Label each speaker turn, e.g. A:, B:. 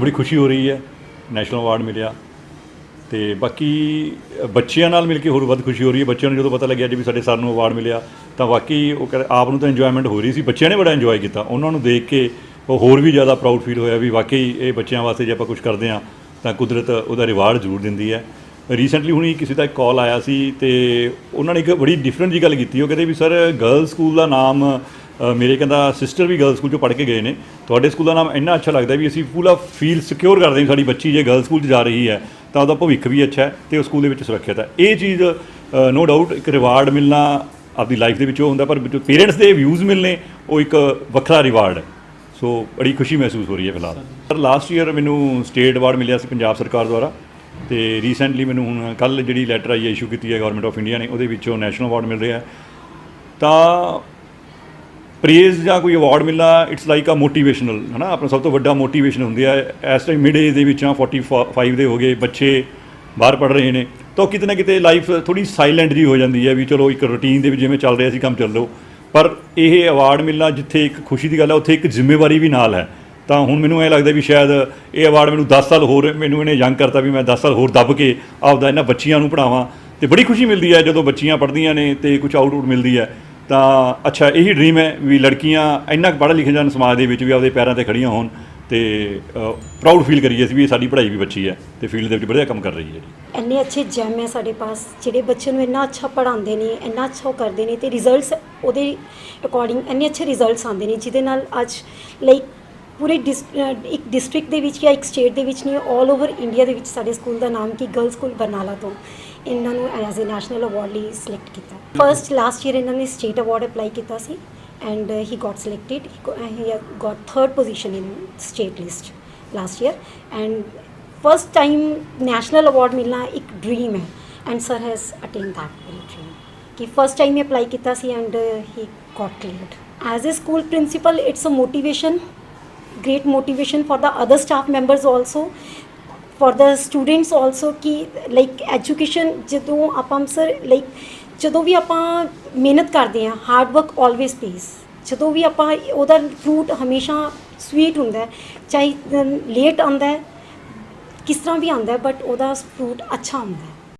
A: ਬੜੀ ਖੁਸ਼ੀ ਹੋ ਰਹੀ ਹੈ ਨੈਸ਼ਨਲ ਅਵਾਰਡ ਮਿਲਿਆ। ਤੇ ਬਾਕੀ ਬੱਚਿਆਂ ਨਾਲ ਮਿਲ ਕੇ ਹੋਰ ਵੱਧ ਖੁਸ਼ੀ ਹੋ ਰਹੀ ਹੈ। ਬੱਚਿਆਂ ਨੂੰ ਜਦੋਂ ਪਤਾ ਲੱਗਿਆ ਜੀ ਵੀ ਸਾਡੇ ਸਰ ਨੂੰ ਅਵਾਰਡ ਮਿਲਿਆ, ਤਾਂ ਵਾਕਈ ਉਹ ਕਹਿੰਦੇ ਆਪ ਨੂੰ ਤਾਂ ਇੰਜੋਇਮੈਂਟ ਹੋ ਰਹੀ ਸੀ। ਬੱਚਿਆਂ ਨੇ ਬੜਾ ਇੰਜੋਏ ਕੀਤਾ। ਉਹਨਾਂ ਨੂੰ ਦੇਖ ਕੇ ਉਹ ਹੋਰ ਵੀ ਜ਼ਿਆਦਾ ਪ੍ਰਾਊਡ ਫੀਲ ਹੋਇਆ ਵੀ ਵਾਕਈ ਇਹ ਬੱਚਿਆਂ ਵਾਸਤੇ ਜੇ ਆਪਾਂ ਕੁਝ ਕਰਦੇ ਹਾਂ, ਤਾਂ ਕੁਦਰਤ ਉਹਦਾ ਰਿਵਾਰਡ ਜ਼ਰੂਰ ਦਿੰਦੀ ਹੈ। ਰੀਸੈਂਟਲੀ ਹੁਣੀ ਕਿਸੇ ਦਾ ਇੱਕ ਕਾਲ ਆਇਆ ਸੀ ਤੇ ਉਹਨਾਂ ਨੇ ਇੱਕ ਬੜੀ ਡਿਫਰੈਂਟ ਜੀ ਗੱਲ ਕੀਤੀ। ਉਹ ਕਹਿੰਦੇ ਵੀ ਸਰ ਗਰਲ ਸਕੂਲ ਦਾ ਨਾਮ ਮੇਰੇ ਕਹਿੰਦਾ ਸਿਸਟਰ ਵੀ ਗਰਲ ਸਕੂਲ ਚੋਂ ਪੜ੍ਹ ਕੇ ਗਏ ਨੇ। ਤੁਹਾਡੇ ਸਕੂਲ ਦਾ ਨਾਮ ਇੰਨਾ ਅੱਛਾ ਲੱਗਦਾ ਵੀ ਅਸੀਂ ਪੂਰਾ ਫੀਲ ਸਿਕਿਉਰ ਕਰਦੇ ਹਾਂ ਸਾਡੀ ਬੱਚੀ ਜੇ ਗਰਲ ਸਕੂਲ 'ਚ ਜਾ ਰਹੀ ਹੈ, ਤਾਂ ਉਹਦਾ ਭਵਿੱਖ ਵੀ ਅੱਛਾ ਹੈ ਤੇ ਉਹ ਸਕੂਲ ਦੇ ਵਿੱਚ ਸੁਰੱਖਿਅਤ ਹੈ। ਇਹ ਚੀਜ਼ ਨੋ ਡਾਊਟ ਇੱਕ ਰਿਵਾਰਡ ਮਿਲਣਾ ਆਪਦੀ ਲਾਈਫ ਦੇ ਵਿੱਚ ਉਹ ਹੁੰਦਾ, ਪਰ ਜੋ ਪੇਰੈਂਟਸ ਦੇ ਵਿਊਜ਼ ਮਿਲਨੇ, ਉਹ ਇੱਕ ਵੱਖਰਾ ਰਿਵਾਰਡ ਹੈ। ਸੋ ਬੜੀ ਖੁਸ਼ੀ ਮਹਿਸੂਸ ਹੋ ਰਹੀ ਹੈ ਫਿਲਹਾਲ। ਸਰ ਲਾਸਟ ਈਅਰ ਮੈਨੂੰ ਸਟੇਟ ਅਵਾਰਡ ਮਿਲਿਆ ਸੀ ਪੰਜਾਬ ਸਰਕਾਰ ਦੁਆਰਾ ਤੇ ਰੀਸੈਂਟਲੀ ਮੈਨੂੰ ਹੁਣ ਕੱਲ ਜਿਹੜੀ ਲੈਟਰ ਆਈ ਹੈ ਇਸ਼ੂ ਕੀਤੀ ਹੈ ਗਵਰਨਮੈਂਟ ਆਫ ਇੰਡੀਆ ਨੇ, ਉਹਦੇ ਵਿੱਚੋਂ ਨੈਸ਼ਨਲ ਅਵਾਰਡ ਮਿਲ ਰਿਹਾ ਤਾਂ ਪ੍ਰੇਜ਼ ਜਾਂ ਕੋਈ ਅਵਾਰਡ ਮਿਲਣਾ ਇਟਸ ਲਾਈਕ ਅ ਮੋਟੀਵੇਸ਼ਨਲ ਹਨਾ? ਆਪਣਾ ਸਭ ਤੋਂ ਵੱਡਾ ਮੋਟੀਵੇਸ਼ਨ ਹੁੰਦੀ ਹੈ ਇਸ ਟਾਈਮ ਮਿਡ ਏਜ ਦੇ ਵਿੱਚ ਆ 45 ਦੇ ਹੋ ਗਏ, ਬੱਚੇ ਬਾਹਰ ਪੜ ਰਹੇ ਨੇ। ਤਾਂ ਕਿਤੇ ਨਾ ਕਿਤੇ ਲਾਈਫ ਥੋੜੀ ਸਾਇਲੈਂਟ ਜੀ ਹੋ ਜਾਂਦੀ ਹੈ ਵੀ ਚਲੋ ਇੱਕ ਰੁਟੀਨ ਦੇ ਵਿੱਚ ਜਿਵੇਂ ਚੱਲ ਰਿਹਾ ਸੀ, ਕੰਮ ਚੱਲੋ। ਪਰ ਇਹ ਅਵਾਰਡ ਮਿਲਣਾ ਜਿੱਥੇ ਇੱਕ ਖੁਸ਼ੀ ਦੀ ਗੱਲ ਹੈ ਉੱਥੇ ਇੱਕ ਜ਼ਿੰਮੇਵਾਰੀ ਵੀ ਨਾਲ ਹੈ। ਤਾਂ ਹੁਣ ਮੈਨੂੰ ਇਹ ਲੱਗਦਾ ਵੀ ਸ਼ਾਇਦ ਇਹ ਅਵਾਰਡ ਮੈਨੂੰ 10 ਸਾਲ ਹੋਰ, ਮੈਨੂੰ ਇਹਨੇ ਯੰਗ ਕਰਤਾ ਵੀ ਮੈਂ 10 ਸਾਲ ਹੋਰ ਦੱਬ ਕੇ ਆਪਦਾ ਇਹਨਾਂ ਬੱਚੀਆਂ ਨੂੰ ਪੜਾਵਾਂ ਤੇ ਬੜੀ ਖੁਸ਼ੀ ਮਿਲਦੀ ਹੈ ਜਦੋਂ ਬੱਚੀਆਂ ਪੜ੍ਹਦੀਆਂ ਨੇ ਤੇ ਕੁਝ ਆਊਟਪੁੱਟ ਮਿਲਦੀ ਹੈ ਤਾਂ ਅੱਛਾ, ਇਹੀ ਡ੍ਰੀਮ ਹੈ ਵੀ ਲੜਕੀਆਂ ਇੰਨਾ ਕੁ ਪੜ੍ਹ ਲਿਖ ਜਾਣ ਸਮਾਜ ਦੇ ਵਿੱਚ ਵੀ ਆਪਦੇ ਪੈਰਾਂ ਤੇ ਖੜੀਆਂ ਹੋਣ ਤੇ ਪ੍ਰਾਊਡ ਫੀਲ ਕਰੀਏ ਅਸੀਂ ਵੀ ਸਾਡੀ ਪੜ੍ਹਾਈ ਵੀ ਬੱਚੀ ਹੈ ਤੇ ਫੀਲਡ ਦੇ ਵਿੱਚ ਵਧੀਆ ਕੰਮ ਕਰ ਰਹੀ ਹੈ ਜੀ।
B: ਇੰਨੇ ਅੱਛੇ ਜੈਮ ਹੈ ਸਾਡੇ ਪਾਸ, ਜਿਹੜੇ ਬੱਚੇ ਨੂੰ ਇੰਨਾ ਅੱਛਾ ਪੜ੍ਹਾਉਂਦੇ ਨੇ, ਇੰਨਾ ਅੱਛਾ ਉਹ ਕਰਦੇ ਨੇ ਤੇ ਰਿਜ਼ਲਟਸ ਉਹਦੇ ਅਕੋਰਡਿੰਗ ਇੰਨੇ ਅੱਛੇ ਰਿਜ਼ਲਟਸ ਆਉਂਦੇ ਨੇ, ਜਿਹਦੇ ਨਾਲ ਅੱਜ ਲਾਈਕ ਪੂਰੇ ਡਿਸ- ਅਹ ਇੱਕ ਡਿਸਟ੍ਰਿਕਟ ਦੇ ਵਿੱਚ ਜਾਂ ਇੱਕ ਸਟੇਟ ਦੇ ਵਿੱਚ ਨਹੀਂ ਆਲ ਓਵਰ ਇੰਡੀਆ ਦੇ ਵਿੱਚ ਸਾਡੇ ਸਕੂਲ ਦਾ ਨਾਮ ਕੀ? ਗਰਲ ਸਕੂਲ ਬਰਨਾਲਾ ਤੋਂ। ਇਹਨਾਂ ਨੂੰ ਐਜ਼ ਅ ਨੈਸ਼ਨਲ ਅਵਾਰਡ ਲਈ ਸਿਲੈਕਟ ਕੀਤਾ। ਫਰਸਟ ਲਾਸਟ ਈਅਰ ਇਹਨਾਂ ਨੇ ਸਟੇਟ ਅਵਾਰਡ ਅਪਲਾਈ ਕੀਤਾ ਸੀ and he got selected he got third position in state list last year and first time national award ਮਿਲਣਾ ਇੱਕ ਡ੍ਰੀਮ ਹੈ and sir has attain that very dream ਕਿ first time ਹੀ apply ਕੀਤਾ ਸੀ and he got cleared as a school principal it's a motivation great motivation for the other staff members also, for the students also ਕਿ like education ਜਦੋਂ ਆਪਾਂ sir like ਜਦੋਂ ਵੀ ਆਪਾਂ ਮਿਹਨਤ ਕਰਦੇ ਹਾਂ ਹਾਰਡ ਵਰਕ ਆਲਵੇਸ ਪੇਸ ਜਦੋਂ ਵੀ ਆਪਾਂ ਉਹਦਾ ਫਰੂਟ ਹਮੇਸ਼ਾ ਸਵੀਟ ਹੁੰਦਾ ਹੈ ਚਾਹੇ ਲੇਟ ਆਉਂਦਾ ਹੈ ਕਿਸ ਤਰ੍ਹਾਂ ਵੀ ਆਉਂਦਾ ਹੈ ਬਟ ਉਹਦਾ ਫਰੂਟ ਅੱਛਾ ਹੁੰਦਾ ਹੈ